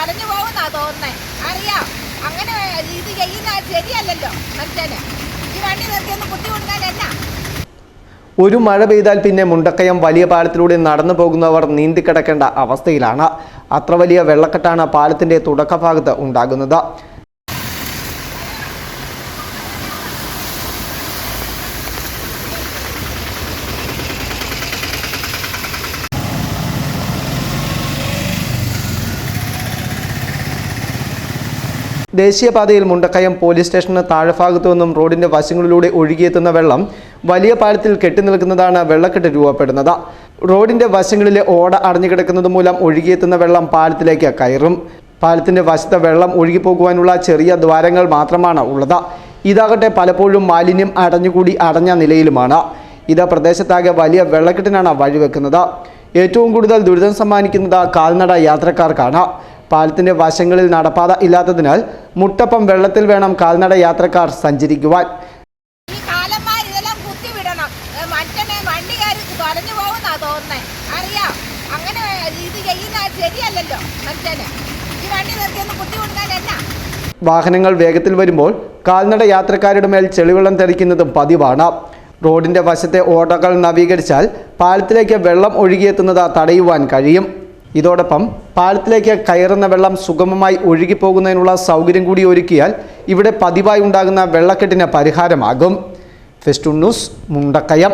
തൊലഞ്ഞു പോകുന്നാ തോന്നുന്നേ. അറിയാം. അങ്ങനെ ഇത് ചെയ്യുന്ന ശരിയല്ലല്ലോ മനുഷ്യന്. ഈ വണ്ടി നിർത്തി ഒന്ന് കുത്തി കൊടുക്കാൻ ഒരു മഴ പെയ്താൽ പിന്നെ മുണ്ടക്കയം വലിയ പാലത്തിലൂടെ നടന്നു പോകുന്നവർ നീന്തിക്കിടക്കേണ്ട അവസ്ഥയിലാണ്. അത്ര വലിയ വെള്ളക്കെട്ടാണ് പാലത്തിന്റെ തുടക്കഭാഗത്ത് ഉണ്ടാകുന്നത്. ദേശീയപാതയിൽ മുണ്ടക്കയം പോലീസ് സ്റ്റേഷന് താഴെഭാഗത്തു നിന്നും റോഡിന്റെ വശങ്ങളിലൂടെ ഒഴുകിയെത്തുന്ന വെള്ളം വലിയ പാലത്തിൽ കെട്ടിനിൽക്കുന്നതാണ് വെള്ളക്കെട്ട് രൂപപ്പെടുന്നത്. റോഡിന്റെ വശങ്ങളിലെ ഓട അടഞ്ഞുകിടക്കുന്നത് മൂലം ഒഴുകിയെത്തുന്ന വെള്ളം പാലത്തിലേക്ക് കയറും. പാലത്തിന്റെ വശത്തെ വെള്ളം ഒഴുകിപ്പോകുവാനുള്ള ചെറിയ ദ്വാരങ്ങൾ മാത്രമാണ് ഉള്ളത്. ഇതാകട്ടെ പലപ്പോഴും മാലിന്യം അടഞ്ഞുകൂടി അടഞ്ഞ നിലയിലുമാണ്. ഇത് പ്രദേശത്താകെ വലിയ വെള്ളക്കെട്ടിനാണ് വഴിവെക്കുന്നത്. ഏറ്റവും കൂടുതൽ ദുരിതം സമ്മാനിക്കുന്നത് കാൽനട യാത്രക്കാർക്കാണ്. പാലത്തിന്റെ വശങ്ങളിൽ നടപ്പാത ഇല്ലാത്തതിനാൽ മുട്ടപ്പം വെള്ളത്തിൽ വേണം കാൽനട യാത്രക്കാർ സഞ്ചരിക്കുവാൻ. അറിയാം. അങ്ങനെ ഇത് ചെയ്യുന്ന ശരിയല്ലല്ലോ മനുഷ്യന് ഈ വണ്ടി കുത്തി കൊടുക്കാൻ എന്നാ? വാഹനങ്ങൾ വേഗത്തിൽ വരുമ്പോൾ കാൽനട യാത്രക്കാരുടെ മേൽ ചെളിവെള്ളം തെറിക്കുന്നതും പതിവാണ്. റോഡിന്റെ വശത്തെ ഓടകൾ നവീകരിച്ചാൽ പാലത്തിലേക്ക് വെള്ളം ഒഴുകിയെത്തുന്നത് തടയുവാൻ കഴിയും. ഇതോടൊപ്പം പാലത്തിലേക്ക് കയറുന്ന വെള്ളം സുഗമമായി ഒഴുകിപ്പോകുന്നതിനുള്ള സൗകര്യം കൂടി ഒരുക്കിയാൽ ഇവിടെ പതിവായി ഉണ്ടാകുന്ന വെള്ളക്കെട്ടിന് പരിഹാരമാകും. ഫെസ്റ്റൂൺ മുണ്ടക്കയം.